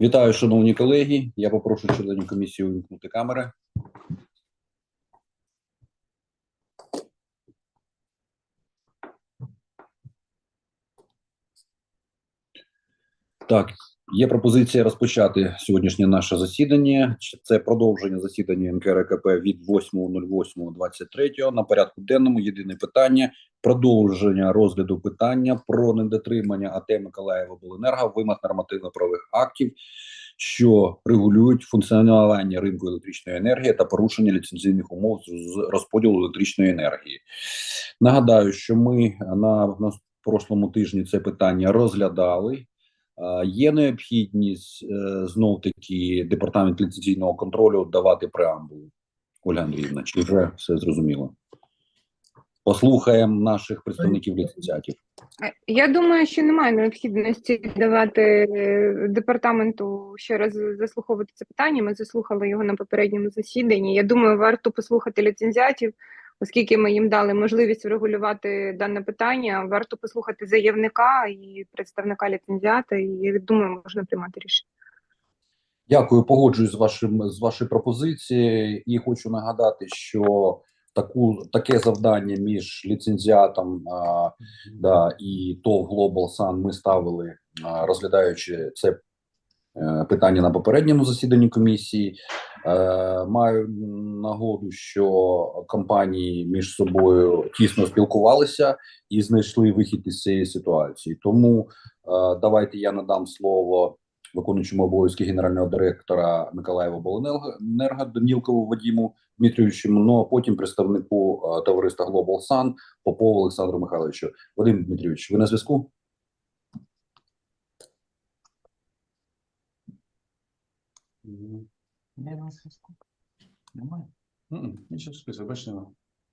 Вітаю, шановні колеги. Я попрошу членів комісії увімкнути камери. Так, є пропозиція розпочати сьогоднішнє наше засідання. Це продовження засідання НКРКП від 8.08.23. На порядку денному єдине питання продовження розгляду питання про недотримання АТ Миколаєва Обленерго вимог нормативно-правових актів, що регулюють функціонування ринку електричної енергії та порушення ліцензійних умов з розподілу електричної енергії. Нагадаю, що ми на, на прошлому тижні це питання розглядали. А, Є необхідність е, знов таки департамент ліцензійного контролю давати преамбулу. Оля Андріївна, чи вже все зрозуміло? Послухаємо наших представників ліцензіатів. Е, Я думаю, що немає необхідності давати е, департаменту ще раз заслуховувати це питання. Ми заслухали його на попередньому засіданні. Я думаю, варто послухати ліцензіатів, оскільки ми їм дали можливість врегулювати дане питання. Варто послухати заявника і представника ліцензіата, і я думаю, можна приймати рішення. Дякую, погоджуюсь з вашим з вашою пропозицією і хочу нагадати, що таку таке завдання між ліцензіатом а, да, і ТОВ Global Sun ми ставили, а, розглядаючи це питання на попередньому засіданні комісії. Е, маю нагоду, що компанії між собою тісно спілкувалися і знайшли вихід із цієї ситуації. Тому е, давайте я надам слово виконуючому обов'язки генерального директора Миколаєва Обленерго Данілкову Вадіму Дмитрійовичу, ну а потім представнику е, товариства Global Sun Попову Олександру Михайловичу. Вадим Дмитрійович, ви на зв'язку? Не на зв'язку. Немає. Нічого списку, бачиш, нема.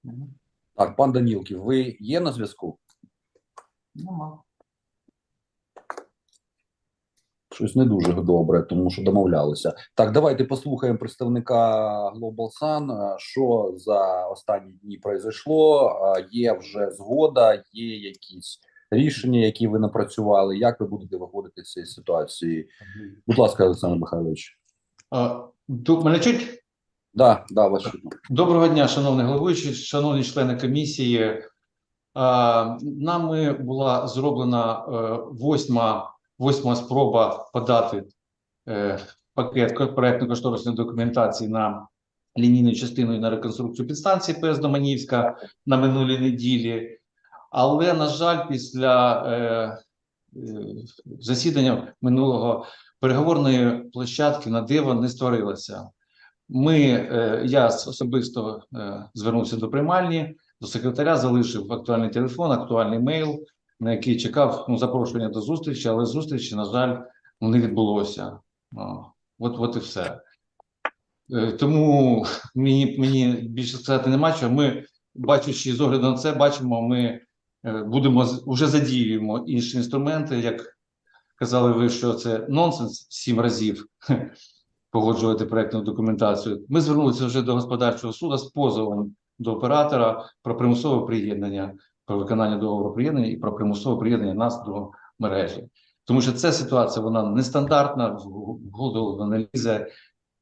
Нема. Так, пан Данілків, ви є на зв'язку? Нема. Щось не дуже добре, тому що домовлялися. Так, давайте послухаємо представника Global Sun, е, що за останні дні произошло. Е, Є вже згода, є якісь рішення, які ви напрацювали. Як ви будете виходити з цієї ситуації? Будь ласка, Олександр Михайлович. Мене чуть? Да, да, ваше. Доброго дня, шановний головуючий, шановні члени комісії. Нами була зроблена е, восьма, восьма спроба подати е, пакет проєктно-кошторисної документації на лінійну частину і на реконструкцію підстанції ПС Доманівська на минулій неділі. Але, на жаль, після е, засідання минулого переговорної площадки на диво не створилося. Ми, е, я особисто е, звернувся до приймальні, до секретаря, залишив актуальний телефон, актуальний мейл, на який чекав ну, запрошення до зустрічі, але зустрічі, на жаль, ну, не відбулося. От, от і все. Е, Тому мені, мені більше сказати нема чого. Ми, бачачи з огляду на це, бачимо, ми будемо вже задіюємо інші інструменти, як казали ви, що це нонсенс сім разів погоджувати проектну документацію. Ми звернулися вже до господарчого суду з позовом до оператора про примусове приєднання, про виконання договору приєднання і про примусове приєднання нас до мережі. Тому що ця ситуація вона нестандартна, в голову не.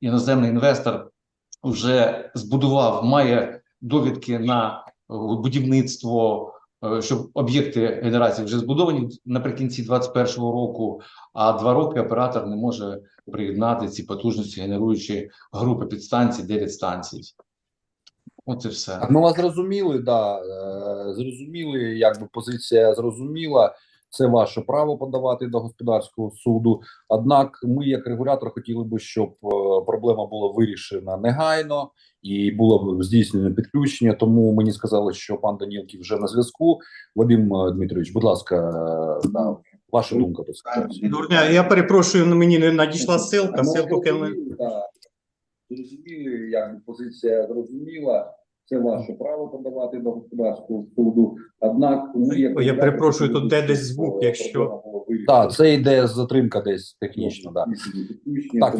Іноземний інвестор вже збудував, має довідки на будівництво, щоб об'єкти генерації вже збудовані наприкінці 2021 року, а два роки оператор не може приєднати ці потужності, генеруючи групи підстанцій, 9 станцій. От і все. Ми вас зрозуміли, да, е, зрозуміли, якби позиція зрозуміла. Це ваше право подавати до господарського суду. Однак, ми, як регулятор, хотіли би, щоб е, проблема була вирішена негайно і було б здійснено підключення. Тому мені сказали, що пан Данілків вже на зв'язку. Вадим е, Дмитрович, будь ласка, е, да, ваша думка. Доброго дня. Я перепрошую, але мені не надійшла ссылка. Ми. Зрозуміли, як позиція зрозуміла. Це ваше право подавати до господарського суду. Однак, ми, як я перепрошую, тут де десь звук, якщо-. Так, це йде затримка десь технічно. Да. Так,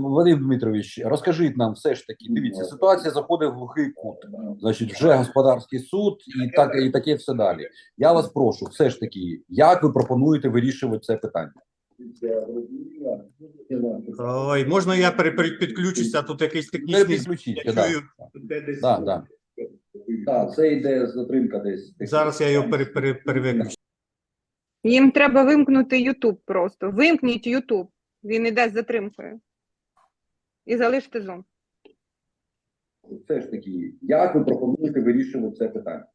Вадим Дмитрович, розкажіть нам все ж таки. Дивіться, ситуація заходить в глухий кут. Значить, вже господарський суд і так і таке все далі. Я вас прошу, все ж таки, як ви пропонуєте вирішувати це питання? Ой, можна я підключуся, тут якийсь Не технічний... підключіть, Я да. чую. Да, да. Так, це йде затримка десь. Зараз я його пере, пере, перевиключу. Їм треба вимкнути YouTube просто. Вимкніть YouTube. Він іде з затримкою. І залиште Zoom. Все ж таки, як ви пропонуєте вирішувати це питання?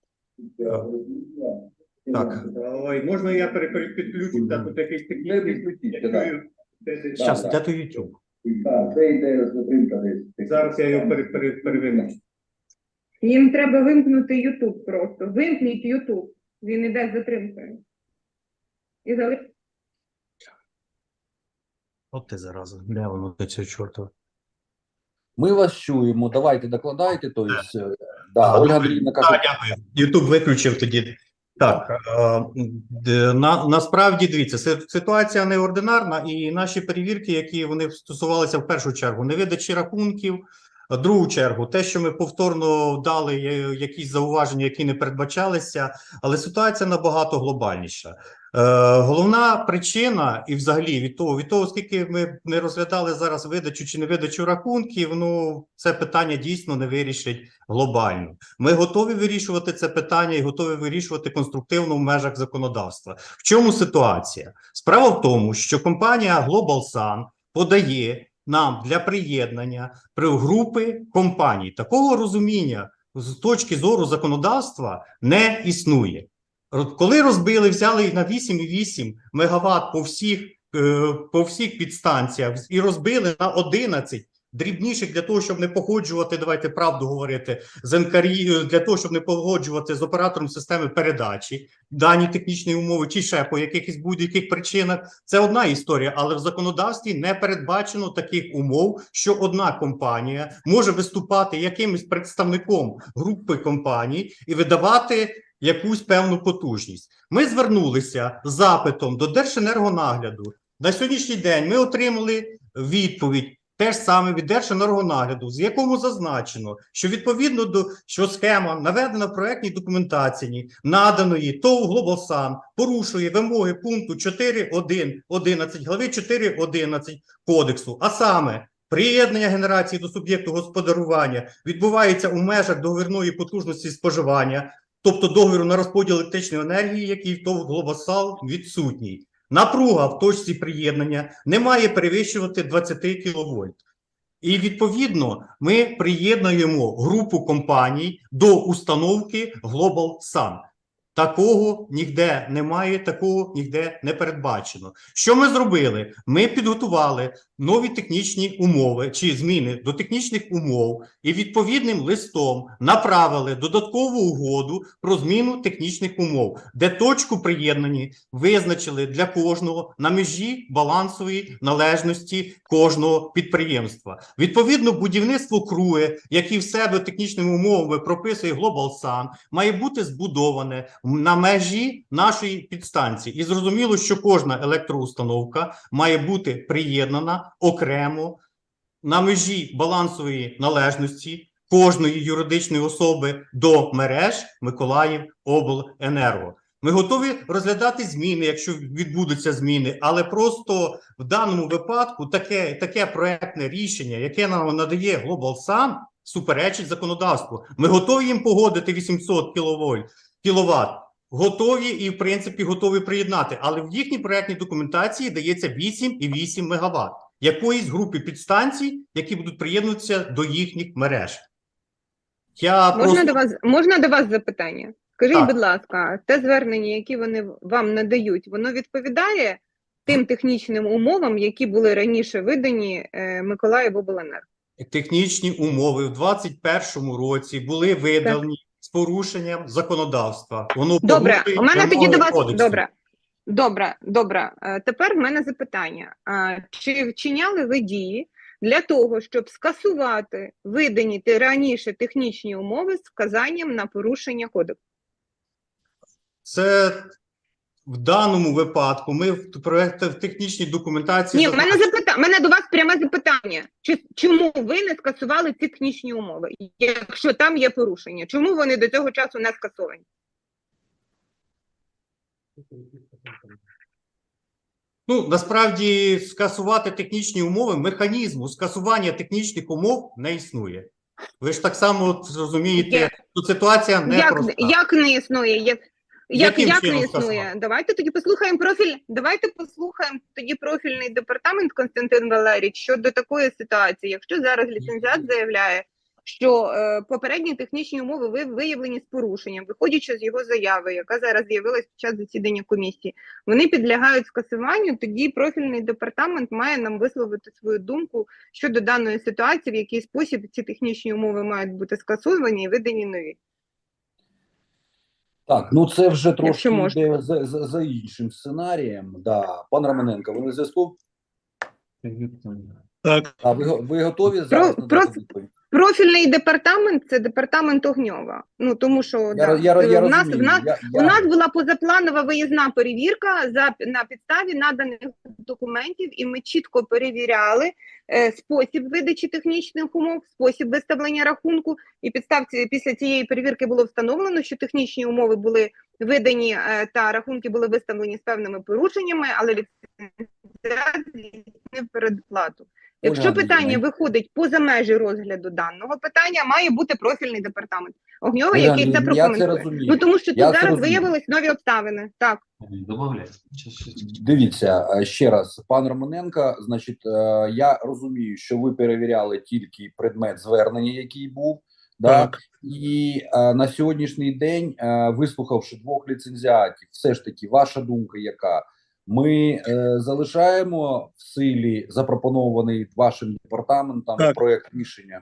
Так. Ой, можна я пере, підключуся, тут якийсь технічний... Да, де то YouTube? Так, це йде затримка десь. Зараз я його пере, пере. Їм треба вимкнути YouTube просто. Вимкніть YouTube. Він іде з затримкою. І залиште. От ти зараза, де воно до цього чортова? Ми вас чуємо, давайте докладайте, то есть, е, да, Ольга. Андріївна каже. Ютуб виключив тоді. Так, е, на, насправді дивіться, ситуація неординарна, і наші перевірки, які вони стосувалися в першу чергу, невидачі рахунків, в другу чергу, те, що ми повторно дали е, якісь зауваження, які не передбачалися, але ситуація набагато глобальніша. Е, головна причина, і взагалі від того, від того, скільки ми не розглядали зараз видачу чи не видачу рахунків, ну це питання дійсно не вирішить глобально. Ми готові вирішувати це питання і готові вирішувати конструктивно в межах законодавства. В чому ситуація? Справа в тому, що компанія Global Sun подає нам для приєднання при групи компаній. Такого розуміння з точки зору законодавства не існує. Коли розбили, взяли на 8,8 мегаватт по всіх, е, по всіх підстанціях і розбили на 11 дрібніших для того, щоб не погоджувати, давайте правду говорити, з НКРІ, е, для того, щоб не погоджувати з оператором системи передачі дані технічні умови, чи ще по якихось будь-яких причинах. Це одна історія, але в законодавстві не передбачено таких умов, що одна компанія може виступати якимось представником групи компаній і видавати якусь певну потужність. Ми звернулися з запитом до Держенергонагляду. На сьогоднішній день ми отримали відповідь. Те ж саме від Держенергонагляду, з якому зазначено, що відповідно до що схема наведена в проектній документації, наданої ТОВ «Глобалсан», порушує вимоги пункту 4.1.11 глави 4.11 кодексу, а саме приєднання генерації до суб'єкту господарювання відбувається у межах договірної потужності споживання, тобто договіру на розподіл електричної енергії, який в ТОВ «Глобалсан» відсутній. Напруга в точці приєднання не має перевищувати 20 кВт. І відповідно ми приєднуємо групу компаній до установки Global Sun. Такого ніде немає, такого ніде не передбачено. Що ми зробили? Ми підготували нові технічні умови чи зміни до технічних умов і відповідним листом направили додаткову угоду про зміну технічних умов, де точку приєднані визначили для кожного на межі балансової належності кожного підприємства. Відповідно, будівництво крує, які в себе технічними умовами прописує Global Sun, має бути збудоване на межі нашої підстанції. І зрозуміло, що кожна електроустановка має бути приєднана окремо на межі балансової належності кожної юридичної особи до мереж Миколаїв Обленерго. Ми готові розглядати зміни, якщо відбудуться зміни, але просто в даному випадку таке, таке проектне рішення, яке нам надає Global Sun, суперечить законодавству. Ми готові їм погодити 800 кВт, кіловат, готові і, в принципі, готові приєднати. Але в їхній проектній документації дається 8,8 МВт якоїсь групи підстанцій, які будуть приєднуватися до їхніх мереж. Я Можна просто... до вас можна до вас запитання? Скажіть, Так. будь ласка, те звернення, які вони вам надають, воно відповідає тим технічним умовам, які були раніше видані е, Миколаївобленерго? технічні умови в 2021 році були видані з порушенням законодавства. Воно Добре, у мене тоді до вас кодексу. добре. Добре, добре. Е, Тепер в мене запитання: чи вчиняли ви дії для того, щоб скасувати видані раніше технічні умови з вказанням на порушення кодексу? Це в даному випадку ми в проект в технічній документації Ні, в мене запита... в мене до вас пряме запитання. Чи чому ви не скасували ці технічні умови, якщо там є порушення? Чому вони до цього часу не скасовані? Ну, насправді, скасувати технічні умови, механізму скасування технічних умов не існує. Ви ж так само зрозумієте, Є. що ситуація не як, проста. як не існує? Як, як, як не існує? скасувати? Давайте тоді послухаємо профіль. Давайте послухаємо тоді профільний департамент Константин Валерійович щодо такої ситуації. Якщо зараз ліцензіат заявляє, що е, попередні технічні умови виявлені з порушенням, виходячи з його заяви, яка зараз з'явилась під час засідання комісії, вони підлягають скасуванню. Тоді профільний департамент має нам висловити свою думку щодо даної ситуації, в який спосіб ці технічні умови мають бути скасовані і видані нові. Так, ну це вже трошки йде за, за, за іншим сценарієм. Да. Пан Романенко, ви на зв'язку? Так. А ви, го- ви готові зараз Про-? Профільний департамент це департамент Огньова. Ну тому що Я, да, я, я, в нас розумію. в нас я, у нас була позапланова виїзна перевірка за на підставі наданих документів, і ми чітко перевіряли е, спосіб видачі технічних умов, спосіб виставлення рахунку. І підстав ці- після цієї перевірки було встановлено, що технічні умови були видані е, та рахунки були виставлені з певними порушеннями, але ліцензіат здійснив передплату. Якщо питання виходить поза межі розгляду даного питання, має бути профільний департамент Огньова, який це я це розумію. Ну тому що Я тут зараз виявились нові обставини. Так. Дивіться е, ще раз, пан Романенко. Значить, е, я розумію, що ви перевіряли тільки предмет звернення, який був. Да? Так. І е, на сьогоднішній день, е, вислухавши двох ліцензіатів, все ж таки, ваша думка, яка ми е, залишаємо в силі запропонований вашим департаментом Так. проект рішення.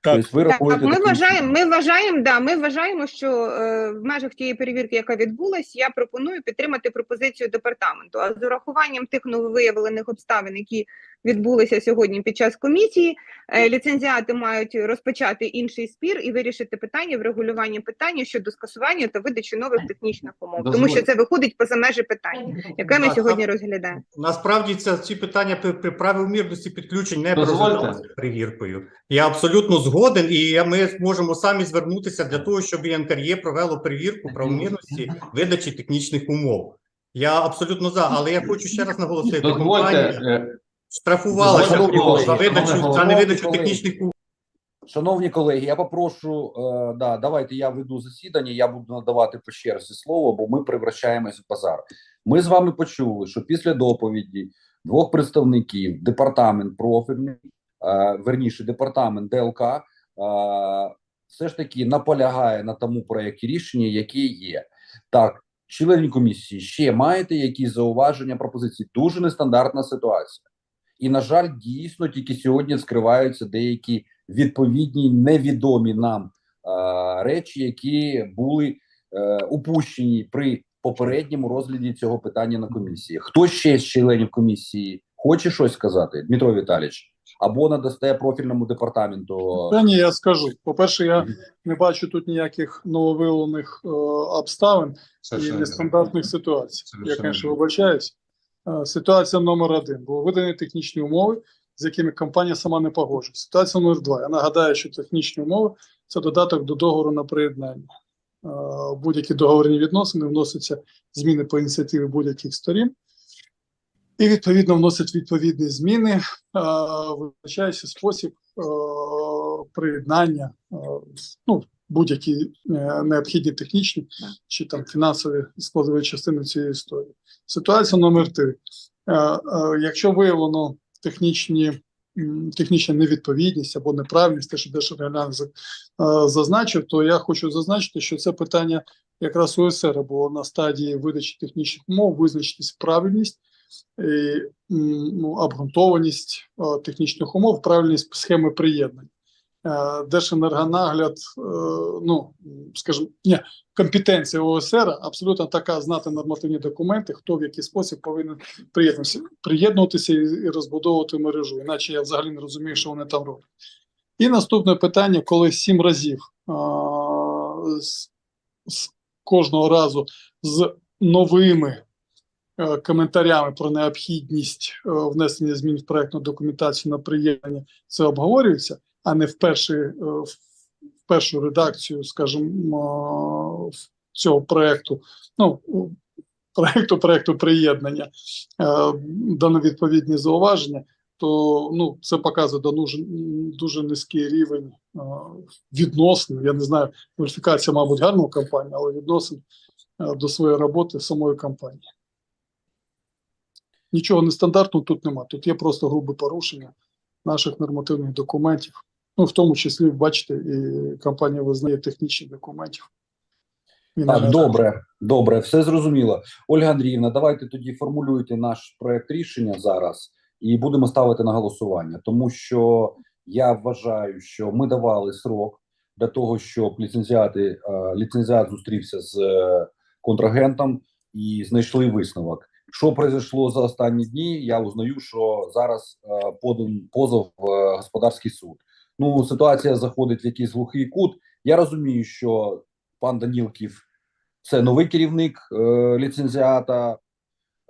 Так. Тобто ви Так, рахуєте ми вважаємо, ми вважаємо, да, ми вважаємо, що е, в межах тієї перевірки, яка відбулась, я пропоную підтримати пропозицію департаменту. А з урахуванням тих нововиявлених обставин, які відбулися сьогодні під час комісії, е, ліцензіати мають розпочати інший спір і вирішити питання врегулювання питання щодо скасування та видачі нових технічних умов, тому що це виходить поза межі питання, яке ми сьогодні розглядаємо. Насправді це ці питання при, при правомірності підключень не Дозвольте. перевіркою. Я абсолютно згоден, і ми можемо самі звернутися для того, щоб і НКРЄ провело перевірку правомірності видачі технічних умов. Я абсолютно за, але я хочу ще раз наголосити: Дозвольте, штрафувала дозвольте, за видачу за невидачу колеги. технічних. Шановні колеги, я попрошу, е, да, давайте я веду засідання, я буду надавати по черзі слово, бо ми превращаємось в базар. Ми з вами почули, що після доповіді двох представників департамент профільний, е, верніше департамент ДЛК, е, все ж таки наполягає на тому проєкті рішення, яке є. Так, члени комісії, ще маєте якісь зауваження, пропозиції? Дуже нестандартна ситуація. І, на жаль, дійсно тільки сьогодні скриваються деякі відповідні невідомі нам е, речі, які були е, упущені при попередньому розгляді цього питання на комісії. Хто ще з членів комісії хоче щось сказати, Дмитро Віталійович? Або надасте профільному департаменту. Та ні, я скажу. По-перше, я не бачу тут ніяких нововиявлених е, обставин і совершенно нестандартних ситуацій. Я, звісно, вибачаюсь. Е, Ситуація номер один. Були видані технічні умови, з якими компанія сама не погоджується. Ситуація номер два. Я нагадаю, що технічні умови це додаток до договору на приєднання. Е, будь-які договорні відносини вносяться зміни по ініціативі будь-яких сторін. І відповідно вносять відповідні зміни, е, визначається спосіб приєднання, ну, будь-які е, необхідні технічні чи там фінансові складові частини цієї історії. Ситуація номер три. Е, е, Якщо виявлено технічні, технічна невідповідність або неправильність, те, що Держреглян зазначив, то я хочу зазначити, що це питання якраз УСР було на стадії видачі технічних умов, визначитись правильність і, ну, обґрунтованість технічних умов, правильність схеми приєднання. Е, Держенергонагляд, е, ну скажімо, ні, компетенція ОСР абсолютно така знати нормативні документи, хто в який спосіб повинен приєднуватися, приєднуватися і, розбудовувати мережу. Іначе я взагалі не розумію, що вони там роблять. І наступне питання, коли сім разів а, з, з кожного разу з новими е, коментарями про необхідність е, внесення змін в проектну документацію на приєднання це обговорюється, а не в, перший, е, в першу редакцію, скажімо, цього проекту. Ну, проекту, проекту приєднання е, дано відповідні зауваження, то ну, це показує дуже, дуже низький рівень е, відносин. Я не знаю, кваліфікація, мабуть, гарна у але відносин до своєї роботи самої компанії. Нічого нестандартного тут нема. Тут є просто грубе порушення наших нормативних документів. Ну, в тому числі, бачите, і компанія визнає технічні документів. Так, добре, добре, все зрозуміло. Ольга Андріївна, давайте тоді формулюйте наш проект рішення зараз і будемо ставити на голосування, тому що я вважаю, що ми давали срок для того, щоб ліцензіати е, ліцензіат зустрівся з е, контрагентом і знайшли висновок. Що произошло за останні дні? Я узнаю, що зараз е, подан позов в господарський суд. Ну, ситуація заходить в якийсь глухий кут. Я розумію, що пан Данілків це новий керівник е, ліцензіата.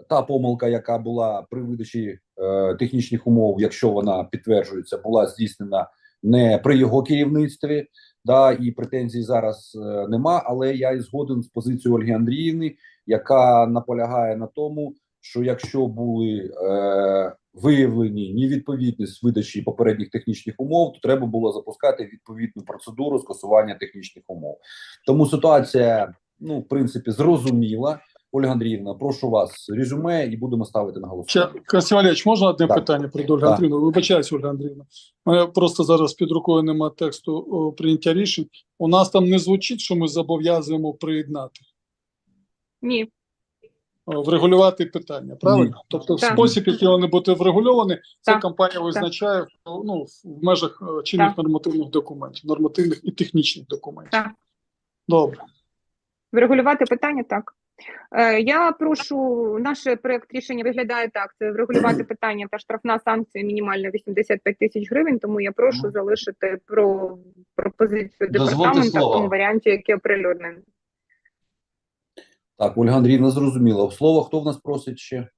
Та помилка, яка була при видачі е, технічних умов, якщо вона підтверджується, була здійснена не при його керівництві. Да, і претензій зараз е, нема. Але я і згоден з позицією Ольги Андріївни, яка наполягає на тому, що якщо були е, виявлені невідповідність видачі попередніх технічних умов, то треба було запускати відповідну процедуру скасування технічних умов. Тому ситуація, ну в принципі, зрозуміла. Ольга Андріївна, прошу вас резюме і будемо ставити на голосування. Красив Олегович, можна одне Так. питання про Ольгу. Андріївну? Вибачаюсь, Ольга Андріївна. Мене просто зараз під рукою немає тексту о, прийняття рішень. У нас там не звучить, що ми зобов'язуємо приєднати, Ні, врегулювати питання, правильно? Тобто, в Так. спосіб, який вони будуть врегульовані, це Так. компанія визначає ну, в межах е, чинних Так. нормативних документів, нормативних і технічних документів. Так. Добре. врегулювати питання так. Е, Я прошу, наш проект рішення виглядає так: це врегулювати питання та штрафна санкція мінімальна 85 тисяч гривень. Тому я прошу залишити про пропозицію департаменту в тому варіанті, який оприлюднений. Так, Ольга Андріївна, зрозуміло. Слово хто в нас просить ще?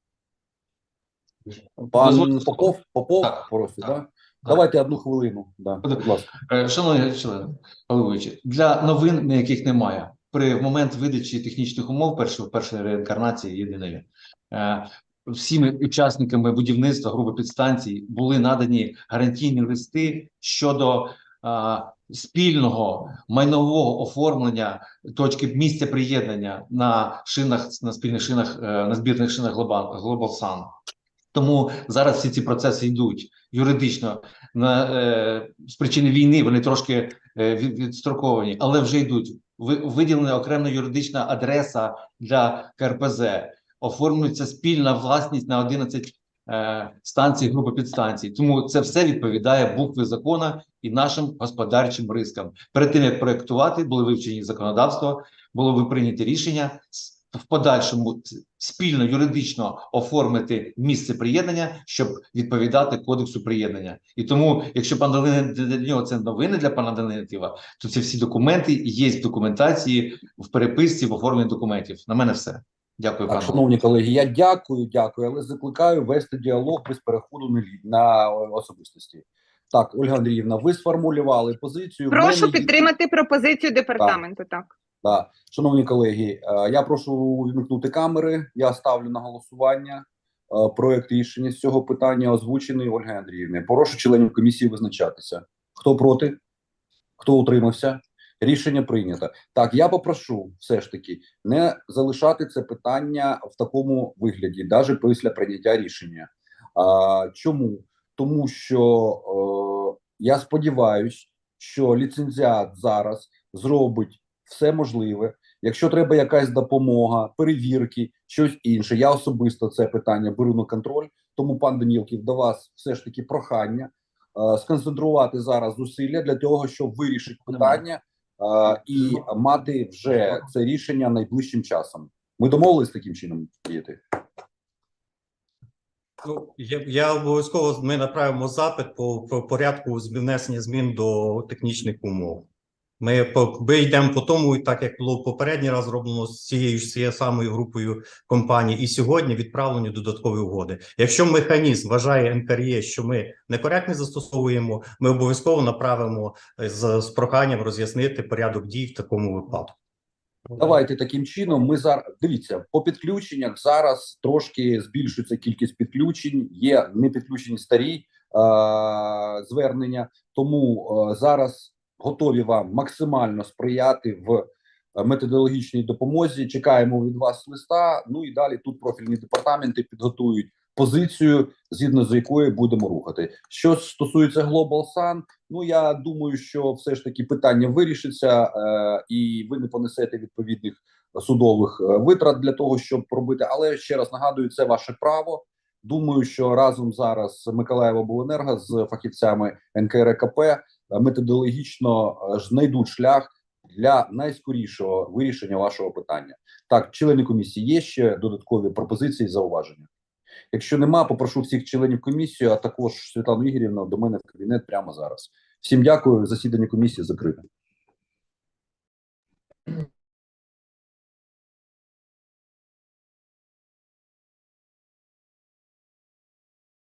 Пан Дозвольте. Попов? Попов Так, просить, так, так. Давайте одну хвилину. Да, будь ласка. Е, Шановні члени, головуючі, для новин, яких немає, при в момент видачі технічних умов першої першої реінкарнації єдиної, е, всіми учасниками будівництва групи підстанцій були надані гарантійні листи щодо е, спільного майнового оформлення точки місця приєднання на шинах на спільних шинах е, на збірних шинах Global, Global Sun. Тому зараз всі ці процеси йдуть юридично на е, з причини війни вони трошки е, відстроковані, але вже йдуть. Ви виділена окрема юридична адреса для КРПЗ, оформлюється спільна власність на 11 е, станцій групи підстанцій. Тому це все відповідає букві закона і нашим господарчим рискам. Перед тим як проектувати, були вивчені законодавство, було ви прийняті рішення в подальшому спільно юридично оформити місце приєднання, щоб відповідати кодексу приєднання. І тому, якщо пан Данилин для нього це новини для пана Данилитіва, то ці всі документи є в документації, в переписці, в оформленні документів. На мене все. Дякую, Так, пане. шановні колеги, я дякую, дякую, але закликаю вести діалог без переходу на, на особистості. Так, Ольга Андріївна, ви сформулювали позицію. Прошу мене підтримати пропозицію департаменту. Так. Да. Шановні колеги, е, я прошу вмикнути камери. Я ставлю на голосування е, проект рішення з цього питання, озвучений Ольгою Андріївною. Прошу членів комісії визначатися. Хто проти? Хто утримався? Рішення прийнято. Так, я попрошу все ж таки не залишати це питання в такому вигляді, навіть після прийняття рішення. А, чому? Тому що е, я сподіваюся, що ліцензіат зараз зробить все можливе. Якщо треба якась допомога, перевірки, щось інше. Я особисто це питання беру на контроль. Тому, пан Данілків, до вас все ж таки прохання е, сконцентрувати зараз зусилля для того, щоб вирішити питання і мати вже це рішення найближчим часом. Ми домовились таким чином діяти. Ну, я, я обов'язково ми направимо запит по, по порядку внесення змін до технічних умов. Ми, ми йдемо по тому, так як було попередній раз зроблено з цією ж цією самою групою компаній, і сьогодні відправлені додаткові угоди. Якщо механізм вважає НКРЄ, що ми некоректно застосовуємо, ми обов'язково направимо з, з проханням роз'яснити порядок дій в такому випадку. Давайте таким чином. Ми зараз дивіться по підключеннях. Зараз трошки збільшується кількість підключень. Є не підключені старі е, звернення, тому е, зараз готові вам максимально сприяти в е, методологічній допомозі. Чекаємо від вас листа. Ну і далі тут профільні департаменти підготують позицію, згідно з якою будемо рухати. Що стосується Global Sun, ну я думаю, що все ж таки питання вирішиться, е, і ви не понесете відповідних судових е, витрат для того, щоб робити. Але ще раз нагадую, це ваше право. Думаю, що разом зараз Миколаїв обленерго з фахівцями НКРКП методологічно е, знайдуть шлях для найскорішого вирішення вашого питання. Так, члени комісії, є ще додаткові пропозиції, зауваження. Якщо нема, попрошу всіх членів комісії, а також Світлану Ігорівну до мене в кабінет прямо зараз. Всім дякую. Засідання комісії закрите.